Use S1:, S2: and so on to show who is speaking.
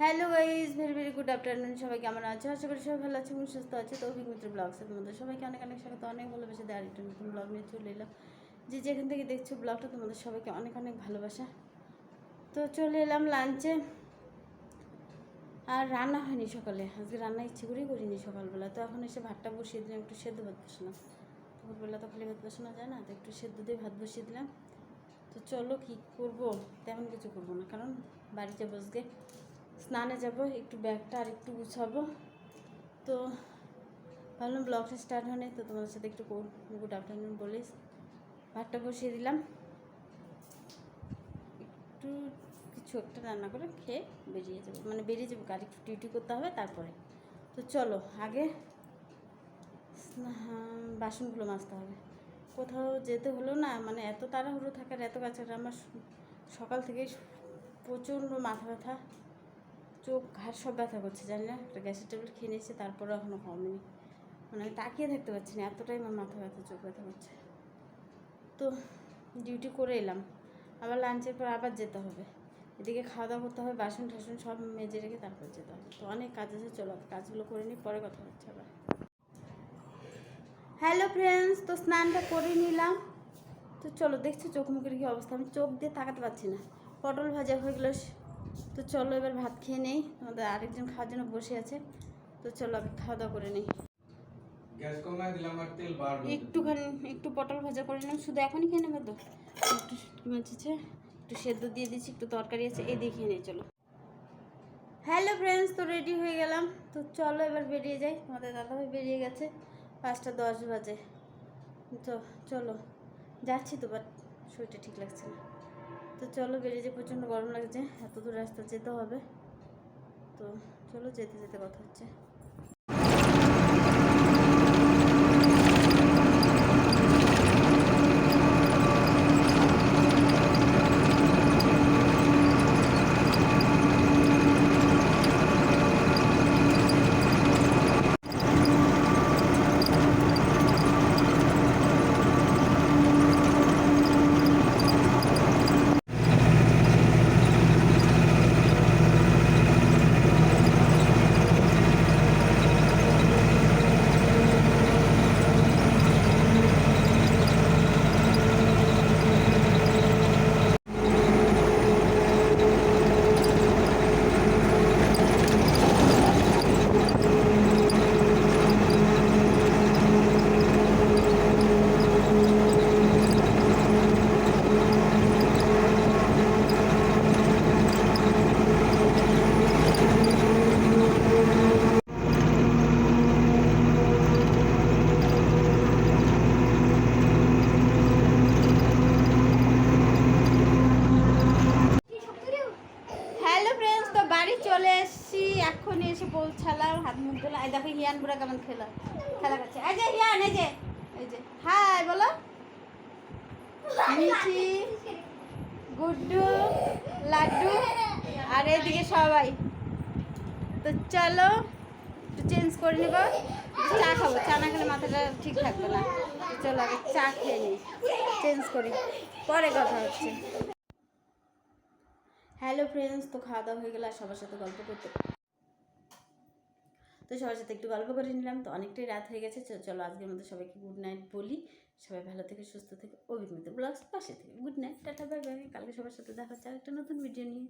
S1: Hello guys very very good afternoon. সবাই কেমন আছে? আশা করি সবাই ভালো আছে এবং সুস্থ আছে। তো অভিমিত্র ব্লগসের মধ্যে সবাইকে অনেক অনেক স্বাগত, অনেক ভালোবাসা। দেয় আরেকটা নতুন ব্লগ নিয়ে চলে এলাম। যে যেখান থেকে দেখছ ব্লগটা তোমাদের সবাইকে অনেক অনেক ভালোবাসা। তো চলে এলাম লাঞ্চে আর রান্না হয়নি সকালে। আজকে রান্না ইচ্ছে করেই করিনি সকালবেলা। তো এখন এসে ভাতটা বসিয়ে দিলাম, একটু সেদ্ধ ভাত বসালাম। দুপুরবেলা তো খালি ভাত বসানো যায় না, তো একটু সেদ্ধ দিয়ে ভাত বসিয়ে দিলাম। তো চলো কী করব? তেমন কিছু করব না, কারণ বাড়িতে বসবে। স্নানে যাব, একটু ব্যাগটা আর একটু গুছাবো। তো ভাবলাম ব্লগটা স্টার্ট হয়নি তো তোমাদের সাথে একটু গুড আফটারনুন বলিস ভাতটা বসিয়ে দিলাম। একটু কিছু একটা রান্না করে খেয়ে বেরিয়ে যাব। মানে বেরিয়ে যাব গাড়ি একটু ডিউটি করতে হবে, তারপরে। তো চলো, আগে বাসনগুলো মাজতে হবে। কোথাও যেতে হলো না মানে এত তাড়াহুড়ো থাকার এত কাছে আমার সকাল থেকে প্রচণ্ড মাথা ব্যথা। চোখ ঘাট সব ব্যথা করছে, জানি না? একটা গ্যাসের ট্যাবলেট খেয়ে নিয়েছি তারপরে এখনও কমেনি মানে আমি তাকিয়ে থাকতে পারছি না, এতটাই আমার মাথা ব্যথা, চোখ ব্যথা করছে। তো ডিউটি করে এলাম। আবার লাঞ্চের পর আবার যেতে হবে। এদিকে খাওয়া দাওয়া করতে হবে বাসন টাসন সব মেজে রেখে তারপর যেতে হবে। তো অনেক কাজ আছে, চলো কাজগুলো করে নিই, পরে কথা হচ্ছে আবার। হ্যালো ফ্রেন্ডস তো স্নানটা করে নিলাম। তো চলো, দেখছ চোখ মুখের কি অবস্থা? আমি চোখ দিয়ে তাকাতে পারছি না। পটল ভাজা হয়ে গেলো তো চলো এবার ভাত খেয়ে নেই। আমাদের আরেকজন খাওয়ার জন্য বসে আছে। তো চলো আগে খাওয়া দাওয়া করে নিই। একটুখানি একটু পটল ভাজা করে নিলাম। শুধু এখনই খেয়ে নেবে তো? একটু কি মাছিছে একটু সেদ্ধ দিয়ে দিচ্ছি একটু তরকারি আছে এই দিয়ে খেয়ে নিই চলো। হ্যালো ফ্রেন্ডস তো রেডি হয়ে গেলাম। তো চলো এবার বেরিয়ে যাই। তোমাদের দাদাভাই বেরিয়ে গেছে পাঁচটা দশ বাজে। তো চলো যাচ্ছি তো বাট শরীরটা ঠিক লাগছে না। তো চলো বেরিয়ে যে প্রচণ্ড গরম লাগছে, এত দূর রাস্তা যেতে হবে। তো চলো যেতে যেতে কথা হচ্ছে হ্যালো ফ্রেন্ডস তো বাড়ি চলে এসেছি এক্ষুনি এসে পৌঁছালাম হাত মুখ ধুলাম এই দেখো হিয়ান বুড়া কেমন খেলা খেলা করছে। এই যে হিয়ান, এই যে এই যে। হাই, বলো। মিঠি, গুড্ডু, লাড্ডু, আর এদিকে সবাই। তো চলো, একটু চেঞ্জ করে নেব। চা খাব। চা না খেলে মাথাটা ঠিক থাকবে না। চলো আগে চা খেয়ে নিই। চেঞ্জ করি। পরে কথা হচ্ছে। হ্যালো ফ্রেন্ডস, তো খাওয়া দাওয়া হয়ে গেলে আর সবার সাথে গল্প করতে। তো সবার সাথে একটু গল্প করে নিলাম। তো অনেকটাই রাত হয়ে গেছে চলো আজকের মধ্যে সবাইকে গুড নাইট বলি। সবাই ভালো থেকে, সুস্থ থেকে। অভিজ্ঞতা ব্লগস পাশে থেকে। Good night tata bye bye কালকে সবার সাথে দেখা হচ্ছে আরেকটা নতুন ভিডিও নিয়ে।